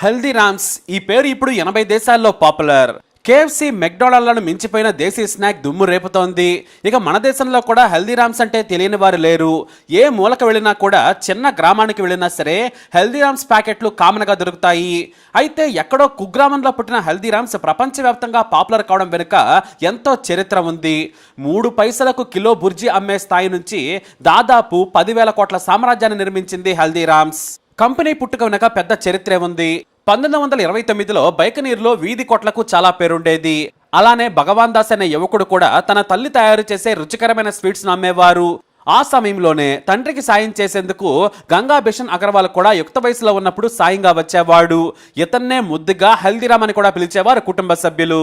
హల్దీరామ్స్ ఈ పేరు ఇప్పుడు ఎనభై దేశాల్లో పాపులర్. కేఎఫ్సి మెక్డొనాల్డ్లను మించిపోయిన దేశీ స్నాక్ దుమ్ము రేపుతోంది. ఇక మన దేశంలో కూడా హల్దీరామ్స్ అంటే తెలియని వారు లేరు. ఏ మూలక వెళ్ళినా కూడా చిన్న గ్రామానికి వెళ్ళినా సరే హల్దీరామ్స్ ప్యాకెట్లు కామన్గా దొరుకుతాయి. అయితే ఎక్కడో కుగ్రామంలో పుట్టిన హల్దీరామ్స్ ప్రపంచవ్యాప్తంగా పాపులర్ కావడం వెనుక ఎంతో చరిత్ర ఉంది. మూడు పైసలకు కిలో బుర్జీ అమ్మే స్థాయి నుంచి దాదాపు పదివేల కోట్ల సామ్రాజ్యాన్ని నిర్మించింది హల్దీరామ్స్. కంపెనీ పుట్టుక వెనక పెద్ద చరిత్రే ఉంది. పంతొమ్మిది వందల ఇరవై తొమ్మిదిలో బైకనీర్లో వీధి కొట్లకు చాలా పేరుండేది. అలానే భగవాన్ దాస్ అనే యువకుడు కూడా తన తల్లి తయారు చేసే రుచికరమైన స్వీట్స్ అమ్మేవారు ఆ సమయంలోనే తండ్రికి సాయం చేసేందుకు గంగా బిషన్ అగర్వాల్ కూడా యుక్త వయసులో ఉన్నప్పుడు సాయంగా వచ్చేవాడు. ఇతన్నే ముద్దుగా హల్దీరామ్ అని కూడా పిలిచేవారు కుటుంబ సభ్యులు.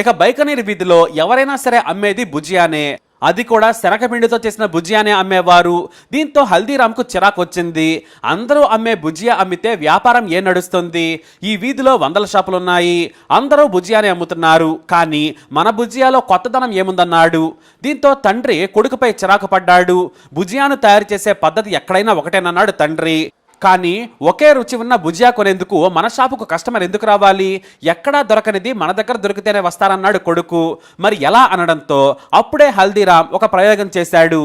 ఇక బైకనీర్ వీధిలో ఎవరైనా సరే అమ్మేది భుజియానే అది కూడా శనగపిండితో చేసిన భుజియానే అమ్మేవారు. దీంతో హల్దీరామ్కు చిరాకు వచ్చింది అందరూ అమ్మే భుజియా అమ్మితే వ్యాపారం ఏ నడుస్తుంది? ఈ వీధిలో వందల షాపులు ఉన్నాయి అందరూ భుజియానే అమ్ముతున్నారు. కానీ మన భుజియాలో కొత్తదనం ఏముందన్నాడు? దీంతో తండ్రి కొడుకుపై చిరాకు పడ్డాడు భుజియాను తయారు చేసే పద్ధతి ఎక్కడైనా ఒకటేనన్నాడు తండ్రి. కానీ ఒకే రుచి ఉన్న భుజియా కొనేందుకు మన షాపుకు కస్టమర్ ఎందుకు రావాలి? ఎక్కడా దొరకనిది మన దగ్గర దొరికితేనే వస్తారన్నాడు కొడుకు. మరి ఎలా అనడంతో అప్పుడే హల్దీరామ్ ఒక ప్రయోగం చేశాడు.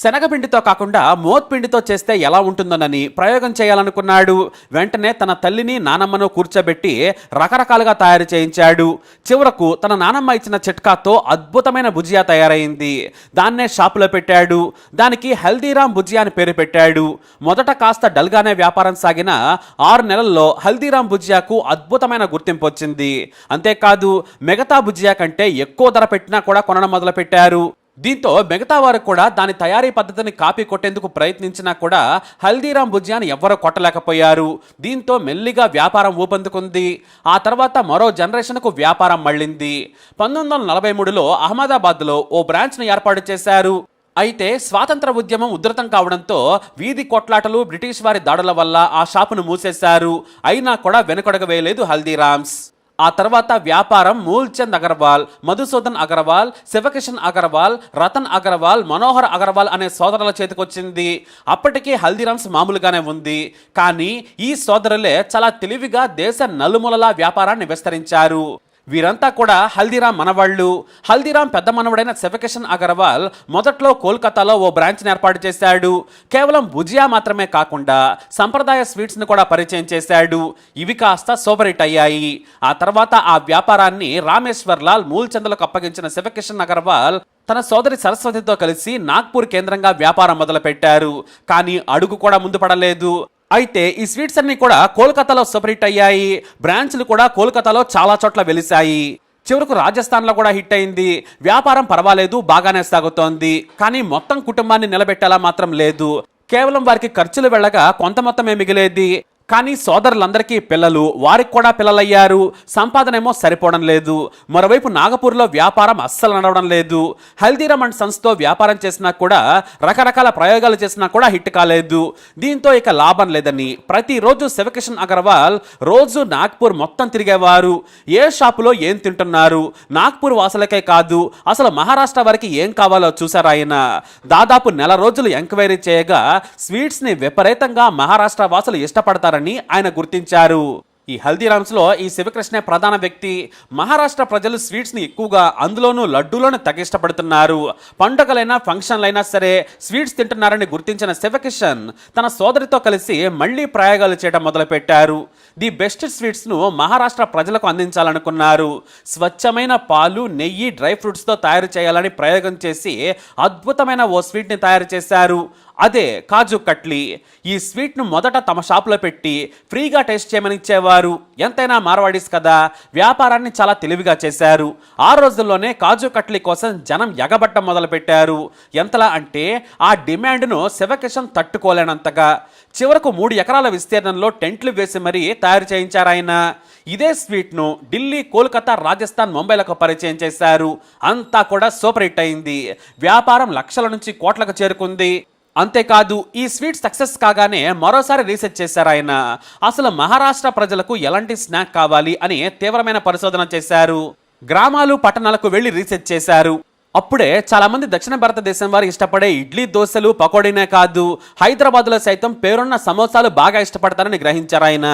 శనగపిండితో కాకుండా మోత్పిండితో చేస్తే ఎలా ఉంటుందోనని ప్రయోగం చేయాలనుకున్నాడు. వెంటనే తన తల్లిని నానమ్మను కూర్చోబెట్టి రకరకాలుగా తయారు చేయించాడు. చివరకు తన నానమ్మ ఇచ్చిన చిట్కాతో అద్భుతమైన భుజియా తయారైంది. దాన్నే షాపులో పెట్టాడు. దానికి హల్దీరామ్ భుజియా అని పేరు పెట్టాడు. మొదట కాస్త డల్గానే వ్యాపారం సాగిన ఆరు నెలల్లో హల్దీరామ్ భుజియాకు అద్భుతమైన గుర్తింపు వచ్చింది. అంతేకాదు మిగతా భుజియా కంటే ఎక్కువ ధర పెట్టినా కూడా కొనడం మొదలుపెట్టారు. దీంతో మిగతా వారు కూడా దాని తయారీ పద్ధతిని కాపీ కొట్టేందుకు ప్రయత్నించినా కూడా హల్దీరామ్ భుజ్యాన్ని ఎవ్వరూ కొట్టలేకపోయారు. దీంతో మెల్లిగా వ్యాపారం ఊపందుకుంది. ఆ తర్వాత మరో జనరేషన్కు వ్యాపారం మళ్ళింది. పంతొమ్మిది వందల నలభై మూడులో అహ్మదాబాద్లో ఓ బ్రాంచ్ను ఏర్పాటు చేశారు. అయితే స్వాతంత్ర ఉద్యమం ఉధృతం కావడంతో వీధి కొట్లాటలు బ్రిటిష్ వారి దాడుల వల్ల ఆ షాపును మూసేశారు. అయినా కూడా వెనుకడగ వేయలేదు హల్దీరామ్స్. ఆ తర్వాత వ్యాపారం మూల్చంద్ అగర్వాల్ మధుసూదన్ అగర్వాల్ శివకిషన్ అగర్వాల్ రతన్ అగర్వాల్ మనోహర్ అగర్వాల్ అనే సోదరుల చేతికొచ్చింది. అప్పటికే హల్దీరామ్స్ మామూలుగానే ఉంది. కానీ ఈ సోదరులే చాలా తెలివిగా దేశ నలుమూలలా వ్యాపారాన్ని విస్తరించారు. వీరంతా కూడా హల్దీరామ్ మనవాళ్ళు. హల్దీరామ్ పెద్ద మనవడైన శివకిషన్ అగర్వాల్ మొదట్లో కోల్కతాలో ఓ బ్రాంచ్ని ఏర్పాటు చేశాడు. కేవలం భుజియా మాత్రమే కాకుండా సంప్రదాయ స్వీట్స్ని కూడా పరిచయం చేశాడు. ఇవి కాస్త సోబరిట్ అయ్యాయి. ఆ తర్వాత ఆ వ్యాపారాన్ని రామేశ్వర్ లాల్ మూల్చందలకు అప్పగించిన శివకిషన్ అగర్వాల్ తన సోదరి సరస్వతితో కలిసి నాగ్పూర్ కేంద్రంగా వ్యాపారం మొదలుపెట్టారు. కానీ అడుగు కూడా ముందు పడలేదు. అయితే ఈ స్వీట్స్ అన్ని కూడా కోల్కతాలో సపరేట్ అయ్యాయి. బ్రాంచ్లు కూడా కోల్కతాలో చాలా చోట్ల వెలిశాయి. చివరకు రాజస్థాన్లో కూడా హిట్ అయింది. వ్యాపారం పర్వాలేదు బాగానే సాగుతోంది. కానీ మొత్తం కుటుంబాన్ని నిలబెట్టేలా మాత్రం లేదు. కేవలం వారికి ఖర్చులు వెళ్ళగా కొంత మొత్తమే మిగిలేది. కానీ సోదరులందరికీ పిల్లలు వారికి కూడా పిల్లలయ్యారు. సంపాదన ఏమో సరిపోవడం లేదు. మరోవైపు నాగపూర్లో వ్యాపారం అస్సలు నడవడం లేదు. హల్దీరామ్ అండ్ సన్స్తో వ్యాపారం చేసినా కూడా రకరకాల ప్రయోగాలు చేసినా కూడా హిట్ కాలేదు. దీంతో ఇక లాభం లేదని ప్రతిరోజు శివకిషన్ అగర్వాల్ రోజు నాగ్పూర్ మొత్తం తిరిగేవారు. ఏ షాపులో ఏం తింటున్నారు? నాగ్పూర్ వాసులకే కాదు అసలు మహారాష్ట్ర వారికి ఏం కావాలో చూశారు ఆయన. దాదాపు నెల రోజులు ఎంక్వైరీ చేయగా స్వీట్స్ని విపరీతంగా మహారాష్ట్ర వాసులు ఇష్టపడతారని ఆయన గుర్తించారు. ఈ హల్దీరామ్స్లో ఈ శివకృష్ణ ప్రధాన వ్యక్తి మహారాష్ట్ర ప్రజలు స్వీట్స్ని ఎక్కువగా అందులోనూ లడ్డూలను తగిష్టపడుతున్నారు పండుగలైనా ఫంక్షన్లైనా సరే స్వీట్స్ తింటున్నారని గుర్తించిన శివకిషన్ తన సోదరితో కలిసి మళ్ళీ ప్రయోగాలు చేయడం మొదలుపెట్టారు. ది బెస్ట్ స్వీట్స్ను మహారాష్ట్ర ప్రజలకు అందించాలనుకున్నారు. స్వచ్ఛమైన పాలు నెయ్యి డ్రై ఫ్రూట్స్తో తయారు చేయాలని ప్రయోగం చేసి అద్భుతమైన ఓ స్వీట్ని తయారు చేశారు. అదే కాజు కట్లీ ఈ స్వీట్ను మొదట తమ షాప్లో పెట్టి ఫ్రీగా టేస్ట్ చేయమని ఇచ్చేవారు. ఎంతైనా మార్వాడీస్ కదా. వ్యాపారాన్ని చాలా తెలివిగా చేశారు. ఆ రోజుల్లోనే కాజు కట్లీ కోసం జనం ఎగబట్టం మొదలుపెట్టారు. ఎంతలా అంటే ఆ డిమాండ్ను శివకిషన్ తట్టుకోలేనంతగా. చివరకు మూడు ఎకరాల విస్తీర్ణంలో టెంట్లు వేసి మరీ తయారు చేయించారు ఆయన. ఇదే స్వీట్ను ఢిల్లీ కోల్కతా రాజస్థాన్ ముంబైలకు పరిచయం చేశారు. అంతా కూడా సూపర్ హిట్ అయింది. వ్యాపారం లక్షల నుంచి కోట్లకు చేరుకుంది. అంతేకాదు ఈ స్వీట్ సక్సెస్ కాగానే మరోసారి రీసెర్చ్ చేశారు ఆయన. అసలు మహారాష్ట్ర ప్రజలకు ఎలాంటి స్నాక్ కావాలి అని తీవ్రమైన పరిశోధన చేశారు. గ్రామాలు పట్టణాలకు వెళ్ళి రీసెర్చ్ చేశారు. అప్పుడే చాలామంది దక్షిణ భారతదేశం వారు ఇష్టపడే ఇడ్లీ దోశలు పకోడీనే కాదు హైదరాబాద్లో సైతం పేరున్న సమోసాలు బాగా ఇష్టపడతారని గ్రహించారు ఆయన.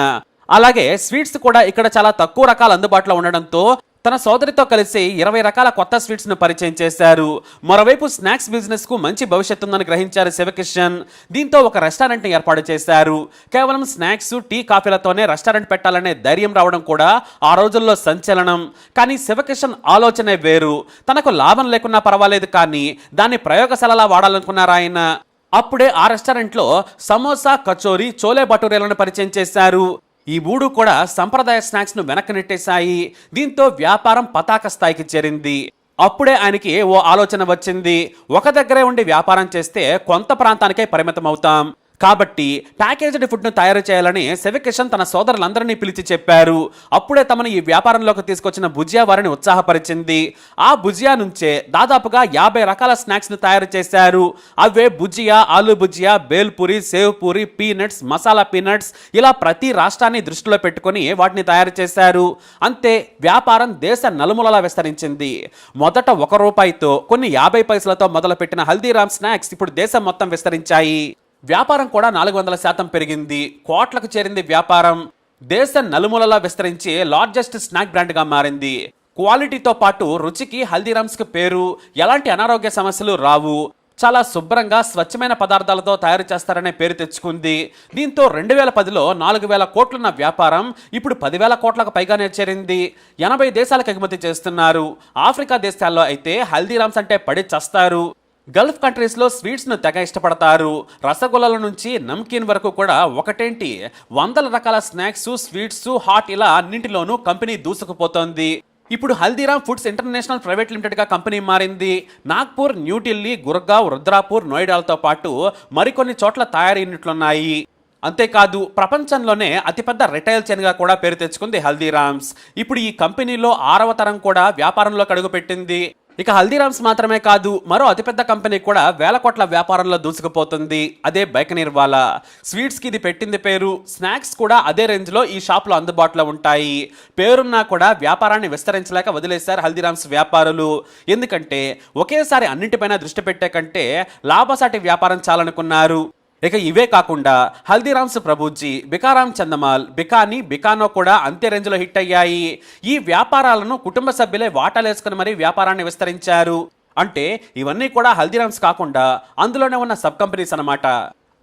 అలాగే స్వీట్స్ కూడా ఇక్కడ చాలా తక్కువ రకాలు అందుబాటులో ఉండడంతో తన సోదరితో కలిసి ఇరవై రకాల కొత్త స్వీట్స్ను పరిచయం చేశారు. మరోవైపు స్నాక్స్ బిజినెస్కు మంచి భవిష్యత్తు ఉందని గ్రహించారు శివకిషన్. దీంతో ఒక రెస్టారెంట్ని ఏర్పాటు చేశారు. కేవలం స్నాక్స్ టీ కాఫీలతోనే రెస్టారెంట్ పెట్టాలనే ధైర్యం రావడం కూడా ఆ రోజుల్లో సంచలనం. కానీ శివకిషన్ ఆలోచనే వేరు. తనకు లాభం లేకున్నా పర్వాలేదు కానీ దాన్ని ప్రయోగశాలలా వాడాలనుకున్నారు ఆయన. అప్పుడే ఆ రెస్టారెంట్లో సమోసా కచోరీ చోలే భటూరేలను పరిచయం చేశారు. ఈ మూడు కూడా సంప్రదాయ స్నాక్స్ను వెనక్కి నెట్టేశాయి దీంతో వ్యాపారం పతాక స్థాయికి చేరింది. అప్పుడే ఆయనకి ఓ ఆలోచన వచ్చింది. ఒక దగ్గరే ఉండి వ్యాపారం చేస్తే కొంత ప్రాంతానికే పరిమితం అవుతాం కాబట్టి ప్యాకేజ్డ్ ఫుడ్ను తయారు చేయాలని శివకిషన్ తన సోదరులందరినీ పిలిచి చెప్పారు. అప్పుడే తమను ఈ వ్యాపారంలోకి తీసుకొచ్చిన భుజియా వారిని ఉత్సాహపరిచింది. ఆ భుజియా నుంచే దాదాపుగా యాభై రకాల స్నాక్స్ను తయారు చేశారు. అవే భుజియా ఆలు భుజియా బేల్పూరి సేవ్ పూరి పీనట్స్ మసాలా పీనట్స్ ఇలా ప్రతి రాష్ట్రాన్ని దృష్టిలో పెట్టుకొని వాటిని తయారు చేశారు. అంతే వ్యాపారం దేశ నలుమూలలా విస్తరించింది. మొదట ఒక రూపాయితో కొన్ని యాభై పైసలతో మొదలుపెట్టిన హల్దీరామ్ స్నాక్స్ ఇప్పుడు దేశం మొత్తం విస్తరించాయి. వ్యాపారం కూడా నాలుగు వందల శాతం పెరిగింది. కోట్లకు చేరింది వ్యాపారం. దేశ నలుమూలలా విస్తరించి లార్జెస్ట్ స్నాక్ బ్రాండ్గా మారింది. క్వాలిటీతో పాటు రుచికి హల్దీరామ్స్కి పేరు. ఎలాంటి అనారోగ్య సమస్యలు రావు. చాలా శుభ్రంగా స్వచ్ఛమైన పదార్థాలతో తయారు చేస్తారనే పేరు తెచ్చుకుంది. దీంతో రెండు వేల పదిలో నాలుగు వేల కోట్లున్న వ్యాపారం ఇప్పుడు పదివేల కోట్లకు పైగానే చేరింది. ఎనభై దేశాలకు ఎగుమతి చేస్తున్నారు. ఆఫ్రికా దేశాల్లో అయితే హల్దీరామ్స్ అంటే పడి చస్తారు. గల్ఫ్ కంట్రీస్లో స్వీట్స్ను తెగ ఇష్టపడతారు. రసగుల్లల నుంచి నమ్కీన్ వరకు కూడా ఒకటేంటి? వందల రకాల స్నాక్స్ స్వీట్స్ హాట్ ఇలా అన్నింటిలోనూ కంపెనీ దూసుకుపోతోంది. ఇప్పుడు హల్దీరామ్ ఫుడ్స్ ఇంటర్నేషనల్ ప్రైవేట్ లిమిటెడ్గా కంపెనీ మారింది. నాగ్పూర్ న్యూఢిల్లీ గుర్గావ్ రుద్రాపూర్ నోయిడాలతో పాటు మరికొన్ని చోట్ల తయారీ యూనిట్లున్నాయి. అంతేకాదు ప్రపంచంలోనే అతిపెద్ద రిటైల్ చైన్గా కూడా పేరు తెచ్చుకుంది హల్దీరామ్స్. ఇప్పుడు ఈ కంపెనీలో ఆరవ తరం కూడా వ్యాపారంలోకి అడుగుపెట్టింది. ఇక హల్దీరామ్స్ మాత్రమే కాదు మరో అతిపెద్ద కంపెనీ కూడా వేల కోట్ల వ్యాపారంలో దూసుకుపోతుంది. అదే బైకనీర్ వాలా స్వీట్స్కి ఇది పెట్టింది పేరు. స్నాక్స్ కూడా అదే రేంజ్లో ఈ షాప్లో అందుబాటులో ఉంటాయి. పేరున్నా కూడా వ్యాపారాన్ని విస్తరించలేక వదిలేశారు హల్దీరామ్స్ వ్యాపారులు. ఎందుకంటే ఒకేసారి అన్నింటిపైన దృష్టి పెట్టే కంటే లాభసాటి వ్యాపారం చాలనుకున్నారు. ఇక ఇవే కాకుండా హల్దీరామ్స్ ప్రభుజీ బికారాం చందమాల్ బికాని బికానో కూడా అంతే రేంజ్లో హిట్ అయ్యాయి. ఈ వ్యాపారాలను కుటుంబ సభ్యులే వాటాలేసుకుని మరీ వ్యాపారాన్ని విస్తరించారు. అంటే ఇవన్నీ కూడా హల్దీరామ్స్ కాకుండా అందులోనే ఉన్న సబ్ కంపెనీస్ అన్నమాట.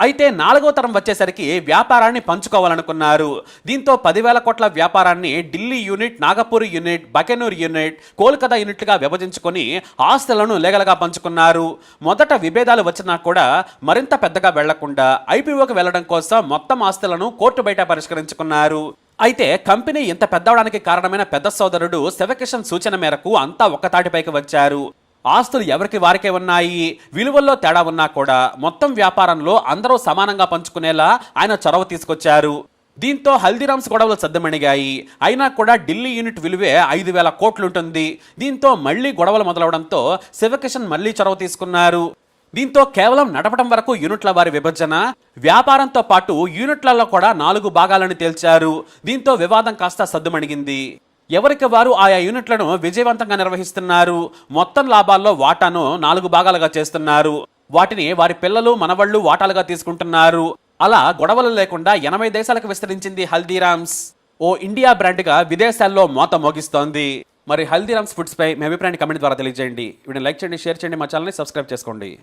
అయితే నాలుగో తరం వచ్చేసరికి వ్యాపారాన్ని పంచుకోవాలనుకున్నారు. దీంతో పదివేల కోట్ల వ్యాపారాన్ని Delhi unit Nagpur unit Bikaner unit Kolkata యూనిట్లుగా విభజించుకొని ఆస్తులను లేగలగా పంచుకున్నారు. మొదట విభేదాలు వచ్చినా కూడా మరింత పెద్దగా వెళ్ళకుండా ఐపీఓకి వెళ్ళడం కోసం మొత్తం ఆస్తులను కోర్టు బయట పరిష్కరించుకున్నారు. అయితే కంపెనీ ఇంత పెద్దవడానికి కారణమైన పెద్ద సోదరుడు శివకిషన్ సూచన మేరకు అంతా ఒక్కతాటిపైకి వచ్చారు. ఆస్తులు ఎవరికి వారికే ఉన్నాయి? విలువల్లో తేడా ఉన్నా కూడా మొత్తం వ్యాపారంలో అందరూ సమానంగా పంచుకునేలా ఆయన చొరవ తీసుకొచ్చారు. దీంతో హల్దీరామ్స్ గొడవలు సద్దమణిగాయి. అయినా కూడా ఢిల్లీ యూనిట్ విలువే ఐదు వేల కోట్లుంటుంది. దీంతో మళ్ళీ గొడవలు మొదలవడంతో శివకిషన్ మళ్ళీ చొరవ తీసుకున్నారు. దీంతో కేవలం నడపడం వరకు యూనిట్ల వారి విభజన వ్యాపారంతో పాటు యూనిట్లలో కూడా నాలుగు భాగాలను తేల్చారు. దీంతో వివాదం కాస్త సద్దుమణిగింది. ఎవరికి వారు ఆయా యూనిట్లను విజయవంతంగా నిర్వహిస్తున్నారు? మొత్తం లాభాల్లో వాటాను నాలుగు భాగాలుగా చేస్తున్నారు. వాటిని వారి పిల్లలు మనవళ్ళు వాటాలుగా తీసుకుంటున్నారు. అలా గొడవలు లేకుండా ఎనభై దేశాలకు విస్తరించింది హల్దీరామ్స్. ఓ ఇండియా బ్రాండ్గా విదేశాల్లో మోత మోగిస్తోంది. మరి హల్దీరామ్స్ ఫుడ్స్పై మీ అభిప్రాయాన్ని కమెంట్ ద్వారా తెలియజేయండి. వీడిని లైక్ చేయండి షేర్ చేయండి మా ఛానల్ని సబ్స్క్రైబ్ చేసుకోండి.